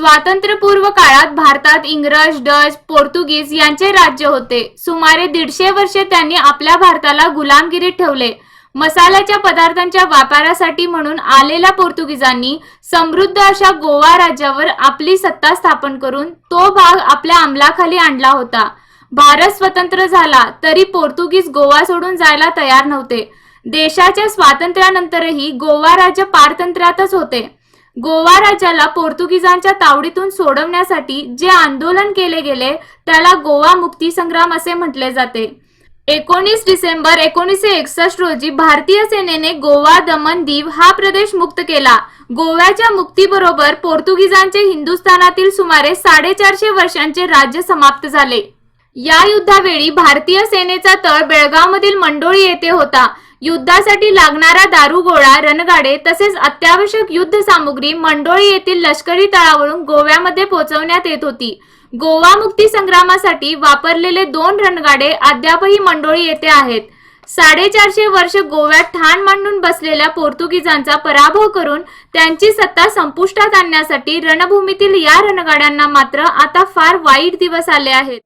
स्वातंत्र्यपूर्व काळात भारतात इंग्रज डच पोर्तुगीज यांचे राज्य होते. सुमारे दीडशे वर्षे त्यांनी आपल्या भारताला गुलामगिरीत ठेवले. मसाल्याच्या पदार्थांच्या व्यापारासाठी म्हणून आलेल्या पोर्तुगीजांनी समृद्ध अशा गोवा राज्यावर आपली सत्ता स्थापन करून तो भाग आपल्या अंमलाखाली आणला होता. भारत स्वतंत्र झाला तरी पोर्तुगीज गोवा सोडून जायला तयार नव्हते. देशाच्या स्वातंत्र्यानंतरही गोवा राज्य पारतंत्र्यातच होते. गोवा राज्याला पोर्तुगीजांच्या तावडीतून सोडवण्यासाठी जे आंदोलन केले गेले त्याला गोवा मुक्ती संग्राम असे म्हटले जाते. एकोणीस डिसेंबर एकोणीसशे एकसष्ट रोजी भारतीय सेनेने गोवा दमन दीव हा प्रदेश मुक्त केला. गोव्याच्या मुक्तीबरोबर पोर्तुगीजांचे हिंदुस्थानातील सुमारे साडेचारशे वर्षांचे राज्य समाप्त झाले. या युद्धावेळी भारतीय सेनेचा तळ बेळगावमधील मंडोळी येथे होता. युद्धासाठी लागणारा दारुगोळा रणगाडे तसेच अत्यावश्यक युद्ध सामुग्री मंडोळी येथील लष्करी तळावरून गोव्यामध्ये पोहोचवण्यात येत होती. गोवा मुक्ती संग्रामासाठी वापरलेले दोन रणगाडे अद्यापही मंडोळी येथे आहेत. साडेचारशे वर्ष गोव्यात ठाण मांडून बसलेल्या पोर्तुगीजांचा पराभव करून त्यांची सत्ता संपुष्टात आणण्यासाठी रणभूमीतील या रणगाड्यांना मात्र आता फार वाईट दिवस आले आहेत.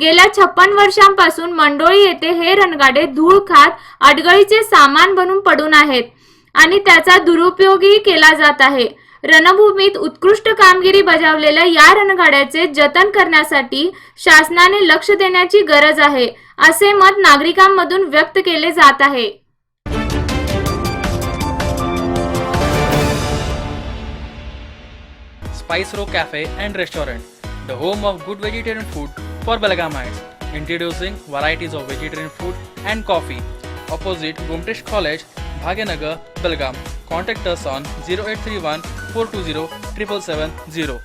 गेल्या छप्पन वर्षांपासून मंडोळी येथे हे रणगाडे धूळ खात अडगळीचे सामान बनून पडून आहेत आणि त्याचा दुरुपयोगही केला जात आहे. रणभूमीत उत्कृष्ट कामगिरी बजावलेल्या या रणगाड्याचे जतन करण्यासाठी शासनाने लक्ष देण्याची गरज आहे असे मत नागरिकांमधून व्यक्त केले जात आहे. Spice row cafe and restaurant the home of good vegetarian food for Belgamites. Introducing varieties of vegetarian food and coffee. Opposite Gumtish College, Bhaganagar, Belgaum. Contact us on 0831 420 7770.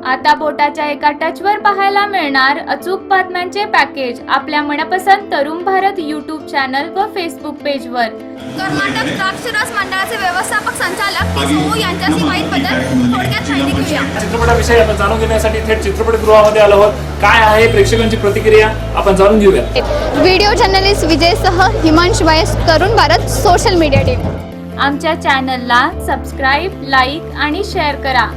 आता बोटाच्या एका टचवर पाहायला मिळणार अचूक बातम्यांचे पॅकेज आपल्या मनपसंत तरुण भारत यूट्यूब चॅनल व फेसबुक पेजवर कर्नाटक द्राक्षरस मंडळाचे व्यवस्थापक संचालक पी सोमू यांच्याशी माहीतबद्दल थोडक्यात माहिती घेऊया. चित्रपटाविषयी आपण जाणून घेण्यासाठी थेट चित्रपटगृहामध्ये आलो आहोत. काय आहे प्रेक्षकांची प्रतिक्रिया? आपण जाणून घेऊया. व्हिडिओ जर्नलिस्ट विजयसह Himansh Vyas Tarun Bharat social media team आमच्या चॅनलला सबस्क्राईब लाईक आणि शेअर करा.